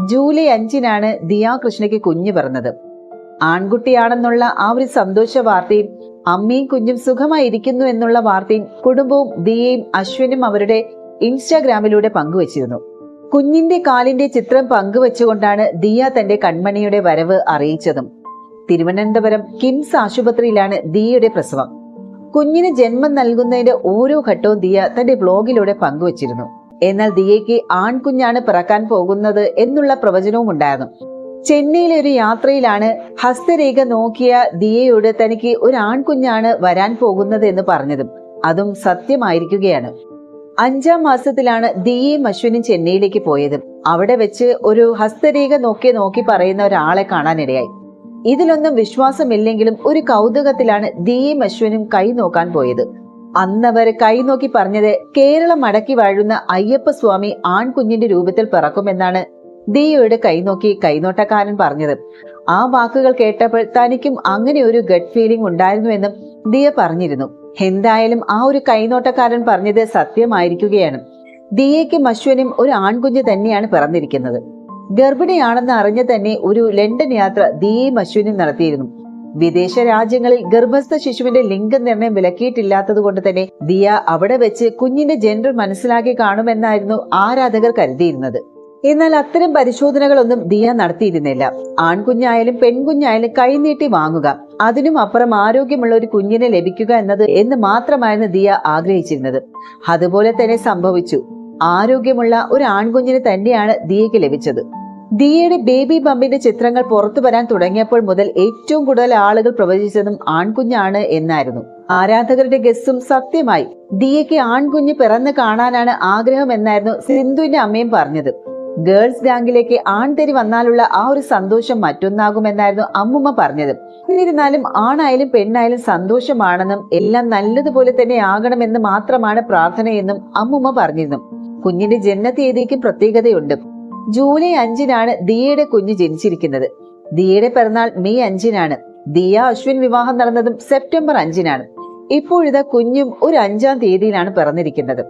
July അഞ്ചിനാണ് ദിയാ കൃഷ്ണയ്ക്ക് കുഞ്ഞ് പിറന്നത്. ആൺകുട്ടിയാണെന്നുള്ള ആ ഒരു സന്തോഷ വാർത്തയും അമ്മയും കുഞ്ഞും സുഖമായിരിക്കുന്നു എന്നുള്ള വാർത്തയും കുടുംബവും ദിയയും അശ്വിനും അവരുടെ ഇൻസ്റ്റാഗ്രാമിലൂടെ പങ്കുവച്ചിരുന്നു. കുഞ്ഞിന്റെ കാലിന്റെ ചിത്രം പങ്കുവച്ചുകൊണ്ടാണ് ദിയ തന്റെ കൺമണിയുടെ വരവ് അറിയിച്ചതും. തിരുവനന്തപുരം കിംസ് ആശുപത്രിയിലാണ് ദിയയുടെ പ്രസവം. കുഞ്ഞിന് ജന്മം നൽകുന്നതിന്റെ ഓരോ ഘട്ടവും ദിയ തന്റെ ബ്ലോഗിലൂടെ പങ്കുവച്ചിരുന്നു. എന്നാൽ ദിയയ്ക്ക് ആൺകുഞ്ഞാണ് പിറക്കാൻ പോകുന്നത് എന്നുള്ള പ്രവചനവും ഉണ്ടായിരുന്നു. ചെന്നൈയിലെ ഒരു യാത്രയിലാണ് ഹസ്തരേഖ നോക്കിയ ദിയയോട് തനിക്ക് ഒരു ആൺകുഞ്ഞാണ് വരാൻ പോകുന്നത് എന്ന് പറഞ്ഞതും അതും സത്യമായിരിക്കുകയാണ്. അഞ്ചാം മാസത്തിലാണ് ദിയയും അശ്വിനും ചെന്നൈയിലേക്ക് പോയത്. അവിടെ വെച്ച് ഒരു ഹസ്തരേഖ നോക്കി നോക്കി പറയുന്ന ഒരാളെ കാണാനിടയായി. ഇതിലൊന്നും വിശ്വാസമില്ലെങ്കിലും ഒരു കൗതുകത്തിലാണ് ദിയയും അശ്വിനും കൈ നോക്കാൻ പോയത്. അന്നവർ കൈനോക്കി പറഞ്ഞത് കേരളം മടക്കി വാഴുന്ന അയ്യപ്പ സ്വാമി ആൺകുഞ്ഞിന്റെ രൂപത്തിൽ പിറക്കുമെന്നാണ് ദിയോയുടെ കൈനോക്കി കൈനോട്ടക്കാരൻ പറഞ്ഞത്. ആ വാക്കുകൾ കേട്ടപ്പോൾ തനിക്കും അങ്ങനെ ഒരു ഗഡ് ഫീലിംഗ് ഉണ്ടായിരുന്നുവെന്നും ദിയ പറഞ്ഞിരുന്നു. എന്തായാലും ആ ഒരു കൈനോട്ടക്കാരൻ പറഞ്ഞത് സത്യമായിരിക്കുകയാണ്. ദിയയ്ക്കും അശ്വനും ഒരു ആൺകുഞ്ഞ് തന്നെയാണ് പിറന്നിരിക്കുന്നത്. ഗർഭിണിയാണെന്ന് അറിഞ്ഞ തന്നെ ഒരു ലണ്ടൻ യാത്ര ദിയയും അശ്വനും നടത്തിയിരുന്നു. വിദേശ രാജ്യങ്ങളിൽ ഗർഭസ്ഥ ശിശുവിന്റെ ലിംഗനിർണയം വിലക്കിയിട്ടില്ലാത്തത് കൊണ്ട് തന്നെ ദിയ അവിടെ വെച്ച് കുഞ്ഞിന്റെ ജെൻഡർ മനസ്സിലാക്കി കാണുമെന്നായിരുന്നു ആരാധകർ കരുതിയിരുന്നത്. എന്നാൽ അത്തരം പരിശോധനകളൊന്നും ദിയ നടത്തിയിരുന്നില്ല. ആൺകുഞ്ഞായാലും പെൺകുഞ്ഞായാലും കൈനീട്ടി വാങ്ങുക അതിനും അപ്പുറം ആരോഗ്യമുള്ള ഒരു കുഞ്ഞിനെ ലഭിക്കുക എന്നത് എന്ന് മാത്രമായിരുന്നു ദിയ ആഗ്രഹിച്ചിരുന്നത്. അതുപോലെ തന്നെ സംഭവിച്ചു. ആരോഗ്യമുള്ള ഒരു ആൺകുഞ്ഞിനെ തന്നെയാണ് ദിയയ്ക്ക് ലഭിച്ചത്. ദിയയുടെ ബേബി ബമ്പിന്റെ ചിത്രങ്ങൾ പുറത്തു വരാൻ തുടങ്ങിയപ്പോൾ മുതൽ ഏറ്റവും കൂടുതൽ ആളുകൾ പ്രവചിച്ചതും ആൺകുഞ്ഞാണ് എന്നായിരുന്നു. ആരാധകരുടെ ഗസ്സും സത്യമായി ദിയയ്ക്ക് ആൺകുഞ്ഞ് പിറന്ന് കാണാനാണ് ആഗ്രഹം എന്നായിരുന്നു സിന്ധുവിന്റെ അമ്മയും പറഞ്ഞത്. ഗേൾസ് ഗാംഗിലേക്ക് ആൺതെരി വന്നാലുള്ള ആ ഒരു സന്തോഷം മറ്റൊന്നാകുമെന്നായിരുന്നു അമ്മുമ്മ പറഞ്ഞത്. എന്നിരുന്നാലും ആണായാലും പെണ്ണായാലും സന്തോഷമാണെന്നും എല്ലാം നല്ലതുപോലെ തന്നെ ആകണമെന്ന് മാത്രമാണ് പ്രാർത്ഥനയെന്നും അമ്മുമ്മ പറഞ്ഞിരുന്നു. കുഞ്ഞിന്റെ ജന്മതീയതിക്ക് പ്രത്യേകതയുണ്ട്. ജൂലൈ അഞ്ചിനാണ് ദിയയുടെ കുഞ്ഞ് ജനിച്ചിരിക്കുന്നത്. ദിയയുടെ പിറന്നാൾ മെയ് അഞ്ചിനാണ്. ദിയ അശ്വിൻ വിവാഹം നടന്നതും സെപ്റ്റംബർ അഞ്ചിനാണ്. ഇപ്പോഴിതാ കുഞ്ഞും ഒരു അഞ്ചാം തീയതിയിലാണ് പിറന്നിരിക്കുന്നത്.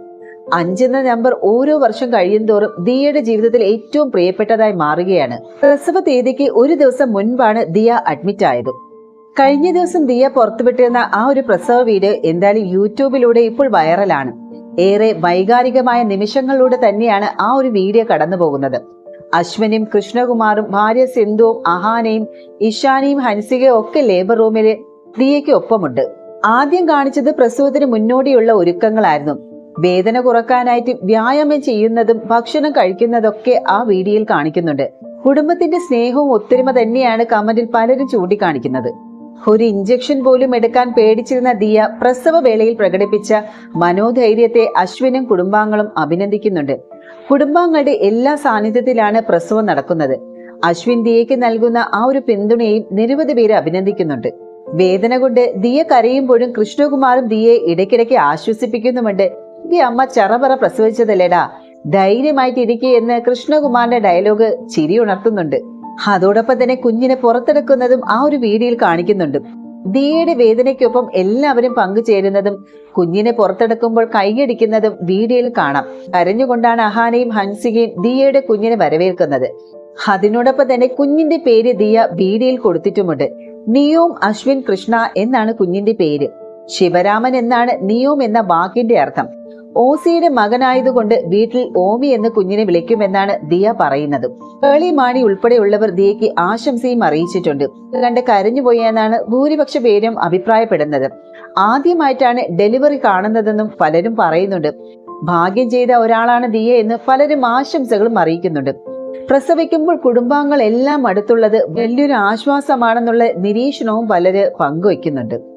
അഞ്ചെന്ന നമ്പർ ഓരോ വർഷം കഴിയുന്തോറും ദിയയുടെ ജീവിതത്തിൽ ഏറ്റവും പ്രിയപ്പെട്ടതായി മാറുകയാണ്. പ്രസവ തീയതിക്ക് ഒരു ദിവസം മുൻപാണ് ദിയ അഡ്മിറ്റ് ആയത്. കഴിഞ്ഞ ദിവസം ദിയ പുറത്തുവിട്ടിരുന്ന ആ ഒരു പ്രസവ വീഡിയോ എന്തായാലും യൂട്യൂബിലൂടെ ഇപ്പോൾ വൈറലാണ്. ഏറെ വൈകാരികമായ നിമിഷങ്ങളിലൂടെ തന്നെയാണ് ആ ഒരു വീഡിയോ കടന്നു പോകുന്നത്. അശ്വനും കൃഷ്ണകുമാറും ഭാര്യ സിന്ധുവും അഹാനയും ഇഷാനിയും ഹൻസികയും ഒക്കെ ലേബർ റൂമിൽ ദിയയ്ക്ക് ഒപ്പമുണ്ട്. ആദ്യം കാണിച്ചത് പ്രസവത്തിന് മുന്നോടിയുള്ള ഒരുക്കങ്ങളായിരുന്നു. വേദന കുറക്കാനായിട്ട് വ്യായാമം ചെയ്യുന്നതും ഭക്ഷണം കഴിക്കുന്നതൊക്കെ ആ വീഡിയോയിൽ കാണിക്കുന്നുണ്ട്. കുടുംബത്തിന്റെ സ്നേഹവും ഒത്തൊരുമ തന്നെയാണ് കമന്റിൽ പലരും ചൂണ്ടിക്കാണിക്കുന്നത്. ഒരു ഇഞ്ചക്ഷൻ പോലും എടുക്കാൻ പേടിച്ചിരുന്ന ദിയ പ്രസവവേളയിൽ പ്രകടിപ്പിച്ച മനോധൈര്യത്തെ അശ്വിനും കുടുംബാംഗങ്ങളും അഭിനന്ദിക്കുന്നുണ്ട്. കുടുംബാംഗങ്ങളുടെ എല്ലാ സാന്നിധ്യത്തിലാണ് പ്രസവം നടക്കുന്നത്. അശ്വിൻ ദിയയ്ക്ക് നൽകുന്ന ആ ഒരു പിന്തുണയും നിരവധി പേര് അഭിനന്ദിക്കുന്നുണ്ട്. വേദന കൊണ്ട് ദിയ കരയുമ്പോഴും കൃഷ്ണകുമാറും ദിയയെ ഇടയ്ക്കിടയ്ക്ക് ആശ്വസിപ്പിക്കുന്നുമുണ്ട്. ഈ അമ്മ ചറപറ പ്രസവിച്ചതല്ലേടാ. ധൈര്യമായിട്ട് ഇരിക്കുക എന്ന് കൃഷ്ണകുമാറിന്റെ ഡയലോഗ് ചിരി ഉണർത്തുന്നുണ്ട്. അതോടൊപ്പം തന്നെ കുഞ്ഞിനെ പുറത്തെടുക്കുന്നതും ആ ഒരു വീഡിയോയിൽ കാണിക്കുന്നുണ്ട്. ദിയയുടെ വേദനയ്ക്കൊപ്പം എല്ലാവരും പങ്കുചേരുന്നതും കുഞ്ഞിനെ പുറത്തെടുക്കുമ്പോൾ കൈയടിക്കുന്നതും വീഡിയോയിൽ കാണാം. കരഞ്ഞുകൊണ്ടാണ് അഹാനയും ഹൻസികയും ദിയയുടെ കുഞ്ഞിനെ വരവേൽക്കുന്നത്. അതിനോടൊപ്പം തന്നെ കുഞ്ഞിന്റെ പേര് ദിയ വീഡിയോയിൽ കൊടുത്തിട്ടുമുണ്ട്. നിയോം അശ്വിൻ കൃഷ്ണ എന്നാണ് കുഞ്ഞിന്റെ പേര്. ശിവരാമൻ എന്നാണ് നിയോം എന്ന വാക്കിന്റെ അർത്ഥം. ഓസിയുടെ മകനായതുകൊണ്ട് വീട്ടിൽ ഓമി എന്ന് കുഞ്ഞിനെ വിളിക്കുമെന്നാണ് ദിയ പറയുന്നത്. പേളി മാണി ഉൾപ്പെടെയുള്ളവർ ദിയയ്ക്ക് ആശംസയും അറിയിച്ചിട്ടുണ്ട്. കണ്ട് കരഞ്ഞുപോയെന്നാണ് ഭൂരിപക്ഷ പേരും അഭിപ്രായപ്പെടുന്നത്. ആദ്യമായിട്ടാണ് ഡെലിവറി കാണുന്നതെന്നും പലരും പറയുന്നുണ്ട്. ഭാഗ്യം ചെയ്ത ഒരാളാണ് ദിയ എന്ന് പലരും ആശംസകളും അറിയിക്കുന്നുണ്ട്. പ്രസവിക്കുമ്പോൾ കുടുംബാംഗങ്ങൾ എല്ലാം അടുത്തുള്ളത് വലിയൊരു ആശ്വാസമാണെന്നുള്ള നിരീക്ഷണവും പലര് പങ്കുവയ്ക്കുന്നുണ്ട്.